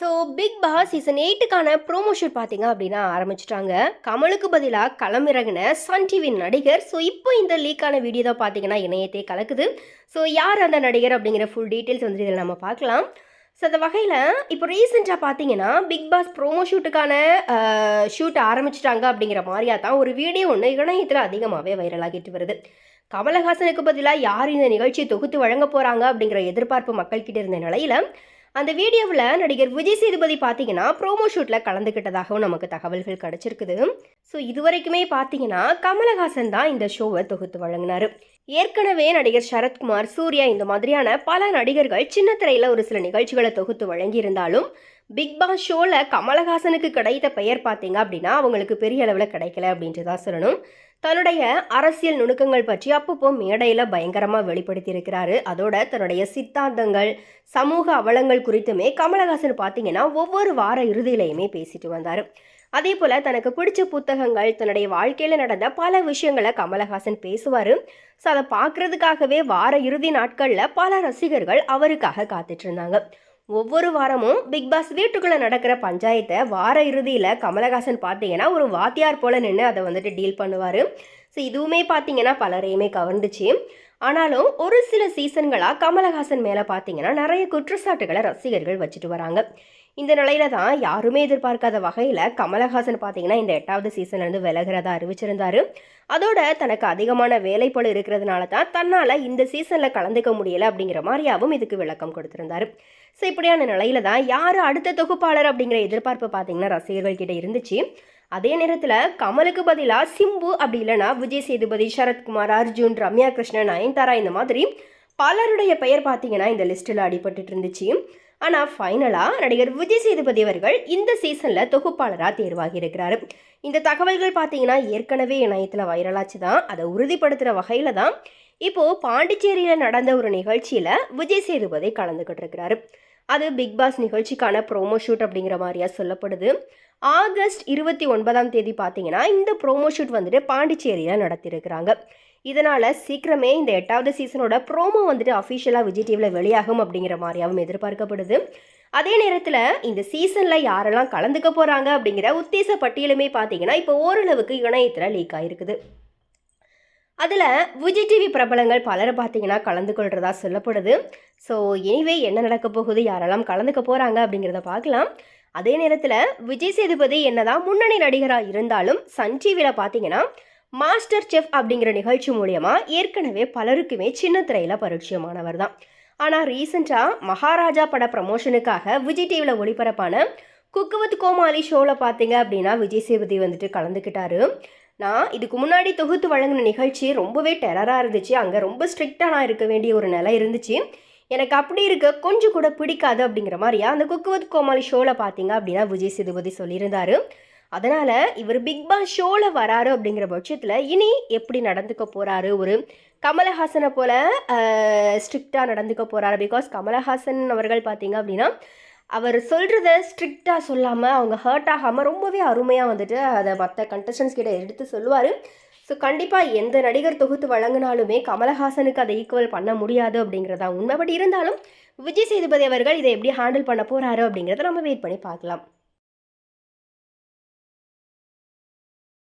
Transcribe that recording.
So big pass season எயிட்டுக்கான promo shoot பார்த்தீங்க அப்படின்னா ஆரம்பிச்சிட்டாங்க. கமலுக்கு பதிலாக களமிறங்கின சன் டிவி நடிகர். ஸோ இப்போ இந்த லீக்கான வீடியோ தான் பார்த்தீங்கன்னா இணையத்தை கலக்குது. ஸோ யார் அந்த நடிகர் அப்படிங்கிற ஃபுல் டீட்டெயில்ஸ் வந்து இதில் நம்ம பார்க்கலாம். ஸோ அந்த வகையில் இப்போ ரீசெண்டாக பார்த்தீங்கன்னா பிக் பாஸ் ப்ரோமோ ஷூட்டுக்கான ஷூட் ஆரம்பிச்சிட்டாங்க அப்படிங்கிற மாதிரியா தான் ஒரு வீடியோ ஒன்று இணையத்தில் அதிகமாகவே வைரலாகிட்டு வருது. கமலஹாசனுக்கு பதிலாக யார் இந்த நிகழ்ச்சியை தொகுத்து வழங்க போகிறாங்க அப்படிங்கிற எதிர்பார்ப்பு மக்கள்கிட்ட இருந்த நிலையில் அந்த வீடியோவில் நடிகர் விஜய் சேதுபதி பார்த்தீங்கன்னா ப்ரோமோ ஷூட்டில் கலந்துக்கிட்டதாகவும் நமக்கு தகவல்கள் கிடச்சிருக்குது. ஸோ இதுவரைக்குமே பார்த்தீங்கன்னா கமலஹாசன் தான் இந்த ஷோவை தொகுத்து வழங்கினார். ஏற்கனவே நடிகர் சரத்குமார் சூர்யா இந்த மாதிரியான பல நடிகர்கள் சின்ன திரையில் ஒரு சில நிகழ்ச்சிகளை தொகுத்து வழங்கியிருந்தாலும் பிக் பாஸ் ஷோவில் கமலஹாசனுக்கு கிடைத்த பெயர் பார்த்தீங்க அப்படின்னா அவங்களுக்கு பெரிய அளவில் கிடைக்கல அப்படின்ட்டு தான் சொல்லணும். தன்னுடைய அரசியல் நுணுக்கங்கள் பற்றி அப்பப்போ மேடையில் பயங்கரமாக வெளிப்படுத்தியிருக்கிறாரு. அதோட தன்னுடைய சித்தாந்தங்கள் சமூக அவலங்கள் குறித்துமே கமலஹாசன் பார்த்தீங்கன்னா ஒவ்வொரு வார இறுதியிலையுமே பேசிட்டு வந்தார். அதே போல் தனக்கு பிடிச்ச புத்தகங்கள் தன்னுடைய வாழ்க்கையில் நடந்த பல விஷயங்களை கமலஹாசன் பேசுவார். ஸோ அதை பார்க்குறதுக்காகவே வார இறுதி நாட்களில் பல ரசிகர்கள் அவருக்காக காத்துட்ருந்தாங்க ஒவ்வொரு வாரமும் பிக் பாஸ் வீட்டுக்குள்ளே நடக்கிற பஞ்சாயத்தை வார இறுதியில் கமலஹாசன் பார்த்தீங்கன்னா ஒரு வாத்தியார் போல் நின்று அதை வந்துட்டு டீல் பண்ணுவார். ஸோ இதுவுமே பார்த்தீங்கன்னா பலரையுமே கவர்ந்துச்சு. ஆனாலும் ஒரு சில சீசன்களாக கமலஹாசன் மேலே பார்த்தீங்கன்னா நிறைய குற்றச்சாட்டுகளை ரசிகர்கள் வச்சுட்டு வராங்க. இந்த நிலையில தான் யாருமே எதிர்பார்க்காத வகையில் கமலஹாசன் பார்த்தீங்கன்னா இந்த எட்டாவது சீசன்லேருந்து விலகிறதா அறிவிச்சிருந்தாரு. அதோட தனக்கு அதிகமான வேலைப்பளு இருக்கிறதுனால தான் தன்னால் இந்த சீசனில் கலந்துக்க முடியலை அப்படிங்கிற மாதிரியாவும் இதுக்கு விளக்கம் கொடுத்துருந்தாரு. ஸோ இப்படியான நிலையில தான் யார் அடுத்த தொகுப்பாளர் அப்படிங்கிற எதிர்பார்ப்பு பார்த்தீங்கன்னா ரசிகர்கள் கிட்ட இருந்துச்சு. அதே நேரத்தில் கமலுக்கு பதிலாக சிம்பு அப்படி இல்லைனா விஜய் சேதுபதி சரத்குமார் அர்ஜுன் ரம்யா கிருஷ்ணன் நயன்தாரா இந்த மாதிரி பலருடைய பெயர் பார்த்தீங்கன்னா இந்த லிஸ்ட்டில் அடிபட்டு இருந்துச்சு. ஆனால் ஃபைனலாக நடிகர் விஜய் சேதுபதி அவர்கள் இந்த சீசனில் தொகுப்பாளராக தேர்வாகி இருக்கிறாரு. இந்த தகவல்கள் பார்த்தீங்கன்னா ஏற்கனவே இணையத்தில் வைரலாச்சு தான் அதை உறுதிப்படுத்துகிற வகையில் தான் இப்போது பாண்டிச்சேரியில் நடந்த ஒரு நிகழ்ச்சியில் விஜய் சேதுபதி கலந்துக்கிட்டு இருக்கிறாரு. அது பிக் பாஸ் நிகழ்ச்சிக்கான ப்ரோமோ ஷூட் அப்படிங்கிற மாதிரியா சொல்லப்படுது. ஆகஸ்ட் இருபத்தி ஒன்பதாம் தேதி பார்த்தீங்கன்னா இந்த ப்ரோமோ ஷூட் வந்துட்டு பாண்டிச்சேரியில் நடத்தியிருக்கிறாங்க இதனால் சீக்கிரமே இந்த எட்டாவது சீசனோட ப்ரோமோ வந்துட்டு அஃபிஷியலாக விஜய் டிவியில் வெளியாகும் அப்படிங்கிற மாதிரியாகவும் எதிர்பார்க்கப்படுது. அதே நேரத்தில் இந்த சீசனில் யாரெல்லாம் கலந்துக்க போகிறாங்க அப்படிங்கிற உத்தேச பட்டியலுமே பார்த்தீங்கன்னா இப்போ ஓரளவுக்கு இணையத்தில் லீக் ஆகிருக்குது அதில் விஜய் டிவி பிரபலங்கள் பலரை பார்த்தீங்கன்னா கலந்து கொள்கிறதா சொல்லப்படுது. ஸோ எனிவே என்ன நடக்க போகுது யாரெல்லாம் கலந்துக்க போகிறாங்க அப்படிங்கிறத பார்க்கலாம். அதே நேரத்தில் விஜய் சேதுபதி என்னதான் முன்னணி நடிகராக இருந்தாலும் சன் டிவியில் பார்த்தீங்கன்னா மாஸ்டர் செஃப் அப்படிங்கிற நிகழ்ச்சி மூலயமா ஏற்கனவே பலருக்குமே சின்ன திரையில் பரிச்சயமானவர் தான். ஆனால் ரீசெண்டாக மகாராஜா பட ப்ரமோஷனுக்காக விஜய் டிவியில் ஒளிபரப்பான குக்குவத் கோமாளி ஷோவில் பார்த்தீங்க அப்படின்னா விஜய் சேதுபதி வந்துட்டு கலந்துக்கிட்டாரு. நான் இதுக்கு முன்னாடி தொகுத்து வழங்கின நிகழ்ச்சி ரொம்பவே டெரராக இருந்துச்சு. அங்கே ரொம்ப ஸ்ட்ரிக்டாக நான் இருக்க வேண்டிய ஒரு நிலை இருந்துச்சு. எனக்கு அப்படி இருக்க கொஞ்சம் கூட பிடிக்காது அப்படிங்கிற மாதிரியா அந்த குக்குவத் கோமாளி ஷோவில் பார்த்தீங்க அப்படின்னா விஜய் சேதுபதி சொல்லியிருந்தாரு. அதனால் இவர் பிக் பாஸ் ஷோவில் வராரு அப்படிங்கிற பட்சத்தில் இனி எப்படி நடந்துக்க போகிறாரு ஒரு கமலஹாசனை போல் ஸ்ட்ரிக்டாக நடந்துக்க போகிறாரு பிகாஸ் கமலஹாசன் அவர்கள் பார்த்தீங்க அப்படின்னா அவர் சொல்கிறத ஸ்ட்ரிக்டாக சொல்லாமல் அவங்க ஹர்ட் ஆகாமல் ரொம்பவே அருமையாக வந்துட்டு அதை மற்ற கண்டஸ்டன்ஸ் கிட்ட எடுத்து சொல்லுவார். ஸோ கண்டிப்பாக எந்த நடிகர் தொகுத்து வழங்கினாலுமே கமலஹாசனுக்கு அதை ஈக்குவல் பண்ண முடியாது அப்படிங்கிறதா உண்மை. பட் இருந்தாலும் விஜய் சேதுபதி அவர்கள் இதை எப்படி ஹேண்டில் பண்ண போகிறாரு அப்படிங்கிறத நம்ம வெயிட் பண்ணி பார்க்கலாம்.